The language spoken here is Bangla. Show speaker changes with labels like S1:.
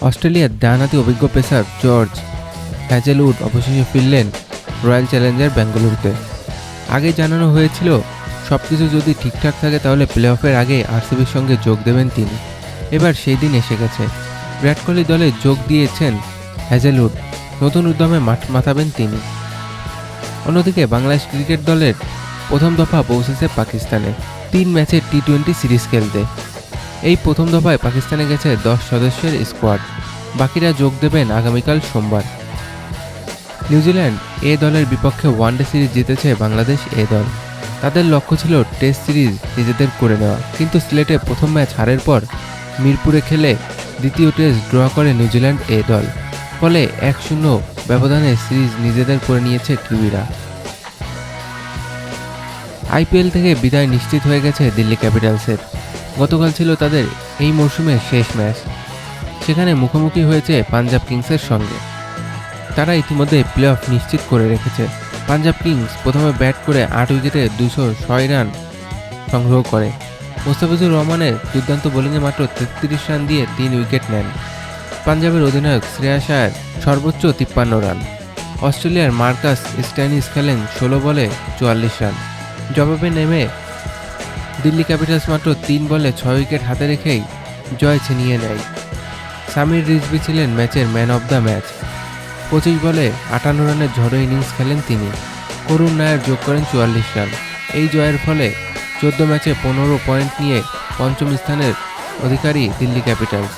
S1: অস্ট্রেলিয়ার ডানহাতি অভিজ্ঞ পেসার জর্জ হ্যাজেলউড অবশেষে ফিরলেন রয়্যাল চ্যালেঞ্জার বেঙ্গালুরুতে আগে জানানো হয়েছিল সব কিছু যদি ঠিকঠাক থাকে তাহলে প্লে অফের আগে আরসিবির সঙ্গে যোগ দেবেন তিনি। এবার সেই দিন এসে গেছে। বিরাট কোহলি দলে যোগ দিয়েছেন হ্যাজেলউড। নতুন উদ্যমে মাঠ মাতাবেন তিনি। অন্যদিকে বাংলাদেশ ক্রিকেট দলের প্রথম দফা পৌঁছেছে পাকিস্তানে। তিন ম্যাচের টি টোয়েন্টি সিরিজ খেলতে। এই প্রথম দফায় পাকিস্তানে গেছে দশ সদস্যের স্কোয়াড। বাকিরা যোগ দেবেন আগামীকাল সোমবার। নিউজিল্যান্ড এ দলের বিপক্ষে ওয়ানডে সিরিজ জিতেছে বাংলাদেশ এ দল। তাদের লক্ষ্য ছিল টেস্ট সিরিজ নিজেদের করে নেওয়া। কিন্তু সিলেটে প্রথম ম্যাচ হারের পর মিরপুরে খেলে দ্বিতীয় টেস্ট ড্র করে নিউজিল্যান্ড এ দল। ফলে এক শূন্য ব্যবধানে সিরিজ নিজেদের করে নিয়েছে কিউইরা আইপিএল থেকে বিদায় নিশ্চিত হয়ে গেছে দিল্লি ক্যাপিটালসের। গতকাল ছিল তাদের এই মরশুমের শেষ ম্যাচ। সেখানে মুখোমুখি হয়েছে পাঞ্জাব কিংসের সঙ্গে। তারা ইতিমধ্যে প্লে অফ নিশ্চিত করে রেখেছে। পাঞ্জাব কিংস প্রথমে ব্যাট করে আট উইকেটে দুশো ছয় রান সংগ্রহ করে। মোস্তাফিজুর রহমানের দুর্দান্ত বোলিংয়ে মাত্র তেত্রিশ রান দিয়ে তিন উইকেট নেন। পাঞ্জাবের অধিনায়ক শ্রেয়াস আয়ার সর্বোচ্চ তিপ্পান্ন রান। অস্ট্রেলিয়ার মার্কাস স্ট্যানিস খেলেন ষোলো বলে চুয়াল্লিশ রান। জবাবে নেমে দিল্লি ক্যাপিটালস মাত্র তিন বলে ছয় উইকেট হাতে রেখেই জয় ছিনিয়ে নেয়। সামির রিজভি ছিলেন ম্যাচের ম্যান অব দ্য ম্যাচ। পঁচিশ বলে আটান্ন রানের ঝড়ো ইনিংস খেলেন তিনি। করুণ নায়ার যোগ করেন চুয়াল্লিশ রান। এই জয়ের ফলে চোদ্দ ম্যাচে পনেরো পয়েন্ট নিয়ে পঞ্চম স্থানের অধিকারী দিল্লি ক্যাপিটালস।